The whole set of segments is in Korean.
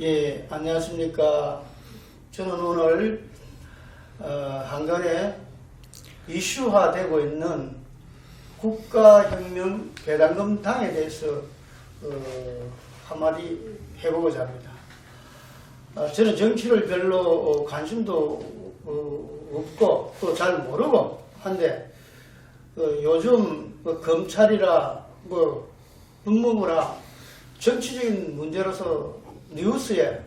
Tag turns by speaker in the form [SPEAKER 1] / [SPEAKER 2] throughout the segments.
[SPEAKER 1] 예, 안녕하십니까. 저는 오늘 어, 한간에 이슈화되고 있는 국가혁명 배당금 당에 대해서 어, 한마디 해보고자 합니다. 어, 저는 정치를 별로 어, 관심도 어, 없고 또 잘 모르고 한데 어, 요즘 뭐 검찰이라 뭐 법무부라 정치적인 문제로서 뉴스에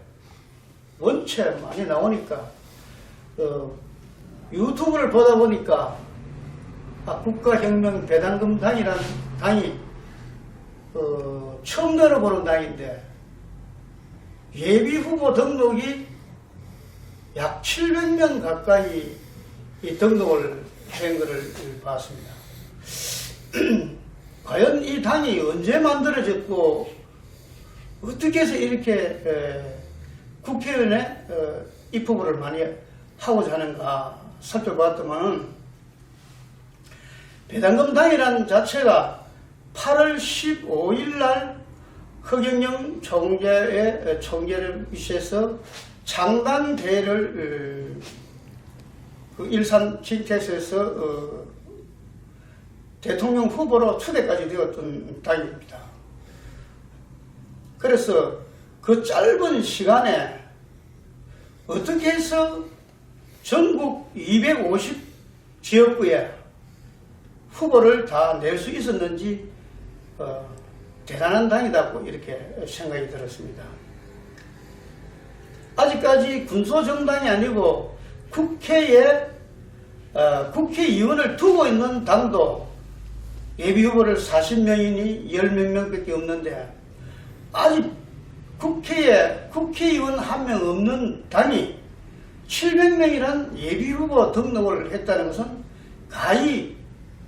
[SPEAKER 1] 원체 많이 나오니까 어, 유튜브를 보다 보니까 아, 국가혁명 배당금 당이라는 당이 어, 처음 들어보는 당인데 예비 후보 등록이 약 700명 가까이 이 등록을 한 것을 봤습니다. 과연 이 당이 언제 만들어졌고 어떻게 해서 이렇게 에, 국회의원에 어, 입후보를 많이 하고자 하는가 살펴봤더만 배당금 당이라는 자체가 8월 15일 날 허경영 총재의 총재를 위시해서 장단 대회를 어, 그 일산 징태에서 어, 대통령 후보로 초대까지 되었던 당입니다. 그래서 그 짧은 시간에 어떻게 해서 전국 250 지역구에 후보를 다 낼 수 있었는지 어, 대단한 당이다고 이렇게 생각이 들었습니다. 아직까지 군소정당이 아니고 국회에 어, 국회의원을 두고 있는 당도 예비후보를 40명이니 10몇 명밖에 없는데 아직 국회에 국회의원 한 명 없는 당이 700명이란 예비후보 등록을 했다는 것은 가히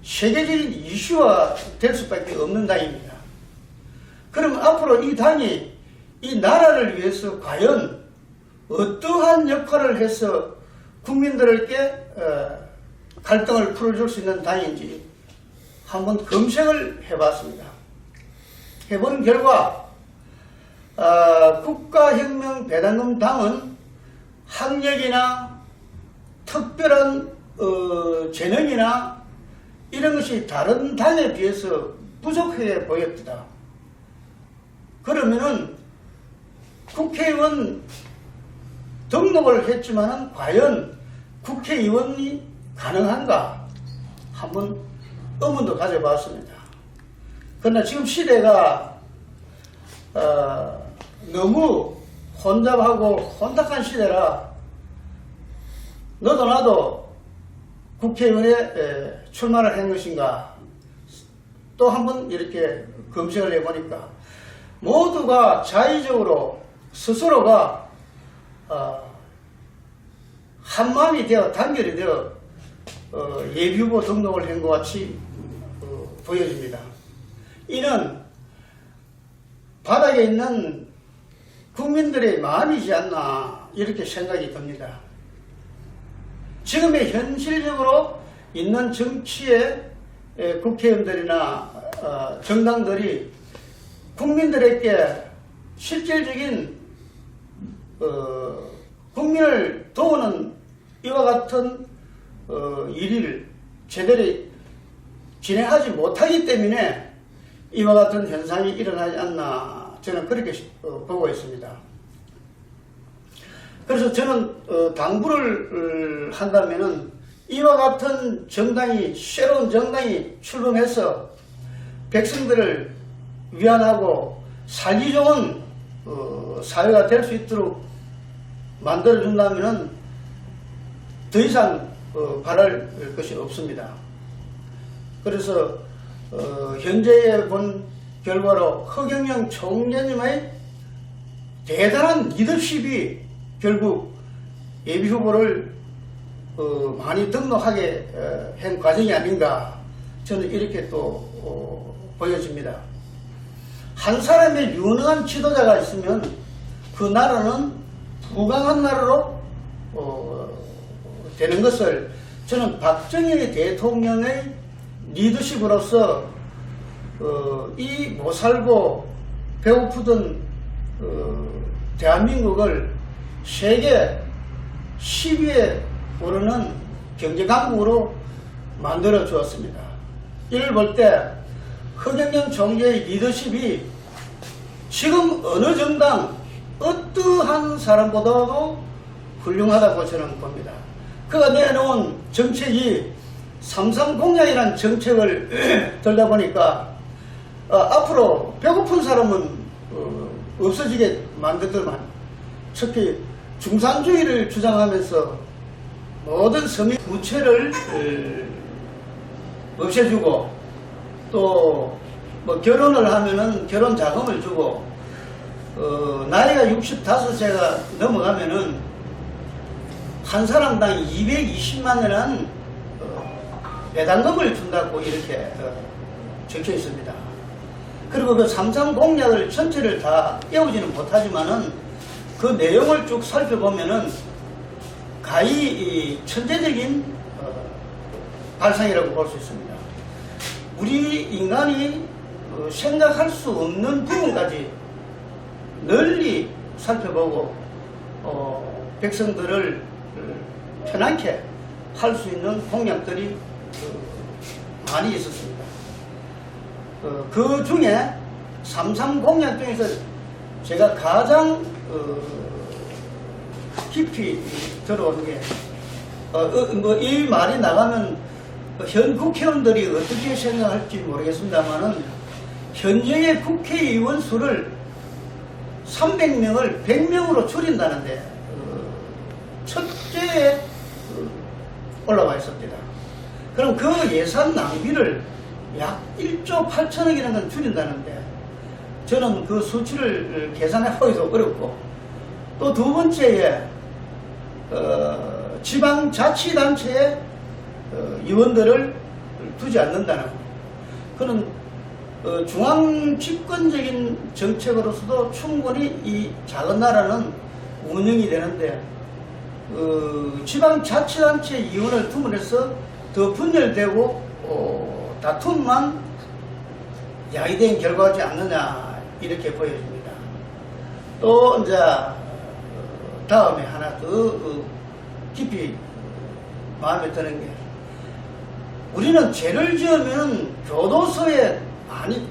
[SPEAKER 1] 세계적인 이슈화 될 수밖에 없는 당입니다. 그럼 앞으로 이 당이 이 나라를 위해서 과연 어떠한 역할을 해서 국민들에게 어, 갈등을 풀어줄 수 있는 당인지 한번 검색을 해봤습니다. 해본 결과 어, 국가혁명 배당금 당은 학력이나 특별한 어, 재능이나 이런 것이 다른 당에 비해서 부족해 보였다. 그러면은 국회의원 등록을 했지만은 과연 국회의원이 가능한가 한번 의문도 가져봤습니다. 그러나 지금 시대가 어, 너무 혼잡하고 혼탁한 시대라 너도 나도 국회의원에 에, 출마를 한 것인가 또 한 번 이렇게 검색을 해보니까 모두가 자의적으로 스스로가 어, 한마음이 되어 단결이 되어 어, 예비후보 등록을 한 것 같이 어, 보여집니다. 이는 바닥에 있는 국민들의 마음이지 않나 이렇게 생각이 듭니다. 지금의 현실적으로 있는 정치의 에, 국회의원들이나 어, 정당들이 국민들에게 실질적인 어, 국민을 도우는 이와 같은 어, 일을 제대로 진행하지 못하기 때문에 이와 같은 현상이 일어나지 않나 저는 그렇게 어, 보고 있습니다. 그래서 저는 어, 당부를 어, 한다면은 이와 같은 정당이 새로운 정당이 출범해서 백성들을 위안하고 살기 좋은 어, 사회가 될 수 있도록 만들어 준다면은 더 이상 어, 바랄 것이 없습니다. 그래서 어, 현재에 본 결과로 허경영 총재님의 대단한 리더십이 결국 예비 후보를 어, 많이 등록하게 어, 한 과정이 아닌가 저는 이렇게 또 어, 보여집니다. 한 사람의 유능한 지도자가 있으면 그 나라는 부강한 나라로 어, 되는 것을 저는 박정희 대통령의 리더십으로서 어, 이 못살고 배고프던 어, 대한민국을 세계 10위에 오르는 경제 강국으로 만들어 주었습니다. 이를 볼 때 허경영 총재의 리더십이 지금 어느 정당 어떠한 사람보다도 훌륭하다고 저는 봅니다. 그가 내놓은 정책이 삼삼공약이라는 정책을 들다 보니까 어, 앞으로 배고픈 사람은 어, 없어지게 만들더만 특히 중산주의를 주장하면서 모든 서민 부채를 어, 없애주고 또 뭐 결혼을 하면은 결혼 자금을 주고 어, 나이가 65세가 넘어가면은 한 사람당 220만 원은 어, 배당금을 준다고 이렇게 어, 적혀 있습니다. 그리고 그 삼삼 공약을 전체를 다 깨우지는 못하지만은 그 내용을 쭉 살펴보면은 가히 이 천재적인 어, 발상이라고 볼 수 있습니다. 우리 인간이 어, 생각할 수 없는 부분까지 널리 살펴보고 어, 백성들을 어, 편안케 할 수 있는 공약들이 어, 많이 있었습니다. 어, 그 중에 삼삼 공약 중에서 제가 가장 어, 깊이 들어오는 게, 어, 어, 뭐, 이 말이 나가면 현 국회의원들이 어떻게 생각할지 모르겠습니다만은 현재의 국회의원 수를 300명을 100명으로 줄인다는데 어, 첫째에 어, 올라와 있습니다. 그럼 그 예산 낭비를 약 1조 8천억이라는 건 줄인다는데 저는 그 수치를 계산해 보기도 어렵고 또 두 번째에 어, 지방자치단체에 어, 의원들을 두지 않는다는 것. 그는 어, 중앙 집권적인 정책으로서도 충분히 이 작은 나라는 운영이 되는데 어, 지방자치단체 이원을 tum으로써 더 분열되고 어, 다툼만 야기된 결과지 않느냐 이렇게 보여집니다. 또 이제 어, 다음에 하나 더 어, 깊이 마음에 드는 게 우리는 죄를 지으면 교도소에 많이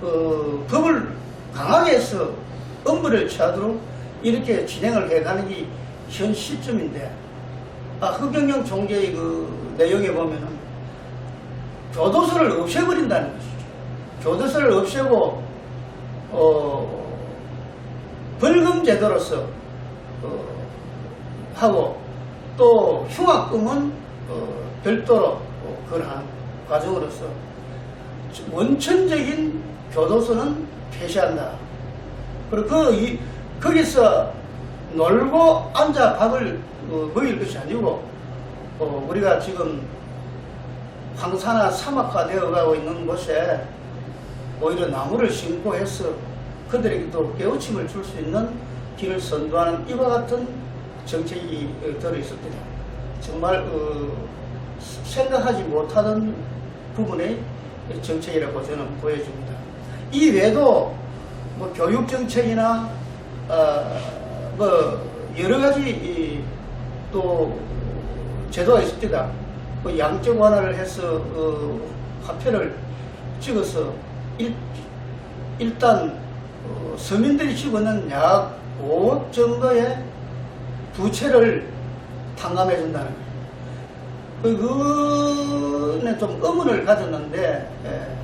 [SPEAKER 1] 어, 법을 강하게 해서 엄벌을 취하도록 이렇게 진행을 해가는 게 현 시점인데 아, 흑경영 총재의 그 내용에 보면은 교도소를 없애버린다는 것이죠. 교도소를 없애고 어, 벌금 제도로서 어, 하고 또 흉악금은 어, 별도로 어, 그러한 과정으로서 원천적인 교도소는 폐쇄한다. 그리고 그, 이, 거기서 놀고 앉아 밥을 어, 먹일 것이 아니고, 어, 우리가 지금 황사나 사막화 되어가고 있는 곳에 오히려 나무를 심고 해서 그들에게 또 깨우침을 줄 수 있는 길을 선도하는 이와 같은 정책이 어, 들어있었습니다. 정말 어, 생각하지 못하던 부분의 정책이라고 저는 보여집니다. 이 외에도 뭐 교육 정책이나 어, 뭐 여러 가지 이, 또 제도가 있습니다. 뭐 양적 완화를 해서 어, 화폐를 찍어서 일, 일단 어, 서민들이 집어넣은 약 5억 정도의 부채를 탕감해 준다는 거예요. 그거는 좀 의문을 가졌는데, 예.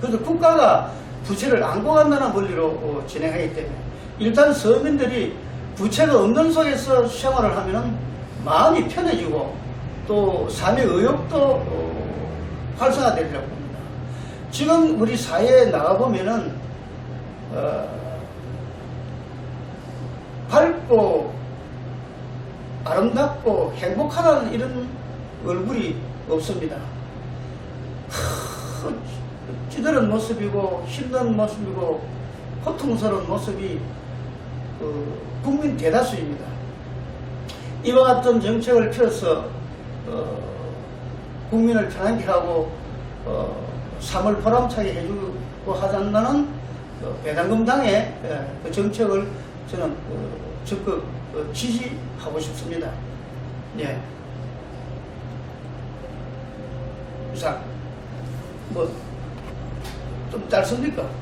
[SPEAKER 1] 그래서 국가가 부채를 안고 간다는 원리로 어, 진행하기 때문에 일단 서민들이 부채가 없는 속에서 생활을 하면은 마음이 편해지고 또 삶의 의욕도 어, 활성화되리라고 봅니다. 지금 우리 사회에 나가보면은, 어, 밝고 아름답고 행복하다는 이런 얼굴이 없습니다. 하, 찌들은 모습이고 힘든 모습이고 고통스러운 모습이 어, 국민 대다수입니다. 이와 같은 정책을 펴서 어, 국민을 편안케하고 어, 삶을 보람차게 해주고 하자는 어, 배당금당의 예, 그 정책을 저는 어, 적극 어, 지지하고 싶습니다. 예. 이상 뭐좀 짧습니까?